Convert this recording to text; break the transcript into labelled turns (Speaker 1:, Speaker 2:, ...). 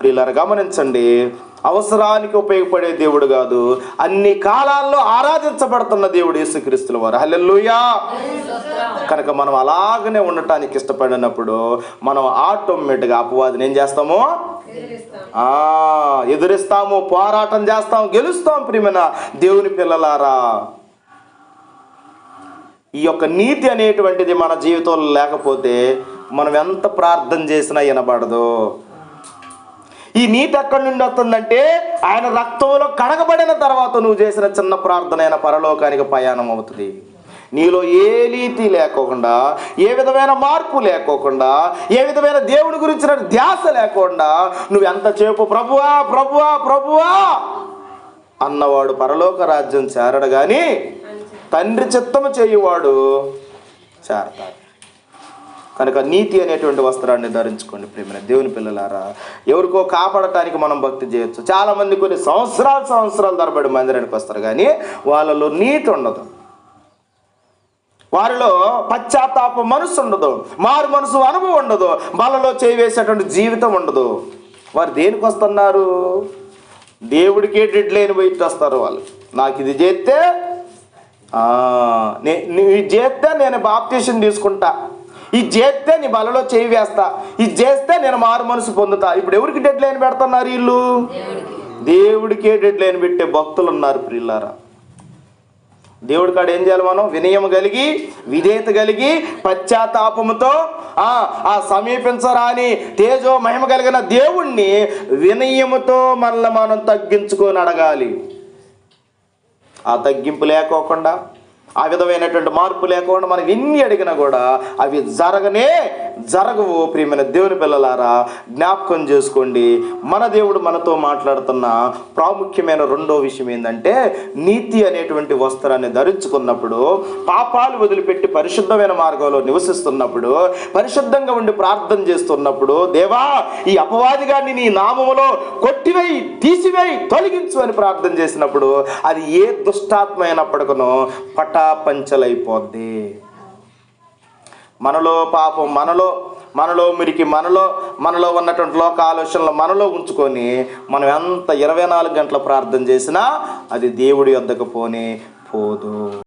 Speaker 1: ప్రియులారా గమనించండి. అవసరానికి ఉపయోగపడే దేవుడు కాదు అన్ని కాలాల్లో ఆరాధించబడుతున్న దేవుడు యేసుక్రీస్తుల వారు. హల్లెల్లుయా కనుక మనం అలాగనే ఉండటానికి ఇష్టపడినప్పుడు మనం ఆటోమేటిక్గా అపవాదిని ఏం చేస్తాము? ఎదురిస్తాము పోరాటం చేస్తాం గెలుస్తాం ప్రియమైన దేవుని పిల్లలారా. ఈ యొక్క నీతి అనేటువంటిది మన జీవితంలో లేకపోతే మనం ఎంత ప్రార్థన చేసినా వినబడదు. ఈ నీతి ఎక్కడి నుండి వస్తుందంటే ఆయన రక్తంలో కడగబడిన తర్వాత నువ్వు చేసిన చిన్న ప్రార్థన అయిన పరలోకానికి ప్రయాణం అవుతుంది నీలో ఏ నీతి లేకోకుండా ఏ విధమైన మార్పు లేకోకుండా ఏ విధమైన దేవుని గురించిన ధ్యాస లేకుండా నువ్వు ఎంతసేపు ప్రభువా ప్రభువా ప్రభువా అన్నవాడు పరలోక రాజ్యం చేరడు కానీ తండ్రి చిత్తము చేయువాడు చేరతాడు. కనుక నీతి అనేటువంటి వస్త్రాన్ని ధరించుకోండి ప్రేమ దేవుని పిల్లలారా. ఎవరికో కాపాడటానికి మనం భక్తి చేయొచ్చు. చాలామంది కొన్ని సంవత్సరాలు సంవత్సరాలు తరబడి మందిరానికి వస్తారు కానీ వాళ్ళలో నీతి ఉండదు. వారిలో పశ్చాత్తాప మనసు ఉండదు. మారు మనసు అనుభవం ఉండదు. బలలో చేయి జీవితం ఉండదు. వారు దేనికి వస్తున్నారు? దేవుడికే డెడ్ లేని పోయి వస్తారు వాళ్ళు. నాకు ఇది చేస్తే నే- ఇది చేస్తే నేను బాప్తీషన్ తీసుకుంటా. ఇది చేస్తే నీ బలలో చేయి వేస్తా. ఇది చేస్తే నేను మారు మనసు పొందుతా. ఇప్పుడు ఎవరికి డెడ్ లైన్ పెడుతున్నారు వీళ్ళు? దేవుడికే. డెడ్ లైన్ పెట్టే భక్తులు ఉన్నారు ప్రియులారా. దేవుడి కాడ ఏం చేయాలి మనం? వినయం కలిగి విధేయత కలిగి పశ్చాత్తాపముతో ఆ ఆ సమీపించరాని తేజో మహిమ కలిగిన దేవుణ్ణి వినయముతో మనల్ని మనం తగ్గించుకొని అడగాలి. ఆ తగ్గింపు లేకోకుండా ఆ విధమైనటువంటి మార్పు లేకుండా మనం ఎన్ని అడిగినా కూడా అవి జరగనే జరగవు ప్రియమైన దేవుని పిల్లలారా జ్ఞాపకం చేసుకోండి. మన దేవుడు మనతో మాట్లాడుతున్న ప్రాముఖ్యమైన రెండో విషయం ఏంటంటే నీతి అనేటువంటి వస్త్రాన్ని ధరించుకున్నప్పుడు పాపాలు వదిలిపెట్టి పరిశుద్ధమైన మార్గంలో నివసిస్తున్నప్పుడు పరిశుద్ధంగా ఉండి ప్రార్థన చేస్తున్నప్పుడు దేవా ఈ అపవాదిగాన్ని నీ నామములో కొట్టివేయి తీసివేయి తొలగించు అని ప్రార్థన చేసినప్పుడు అది ఏ దుష్టాత్మ అయినప్పటికనో పటాపంచలైపోద్ది. మనలో పాపం మనలో మనలో మురికి మనలో మనలో ఉన్నటువంటి లోక ఆలోచనలు మనలో ఉంచుకొని మనం ఎంత ఇరవై నాలుగు గంటల ప్రార్థన చేసినా అది దేవుడి వద్దకు పోనే పోదు.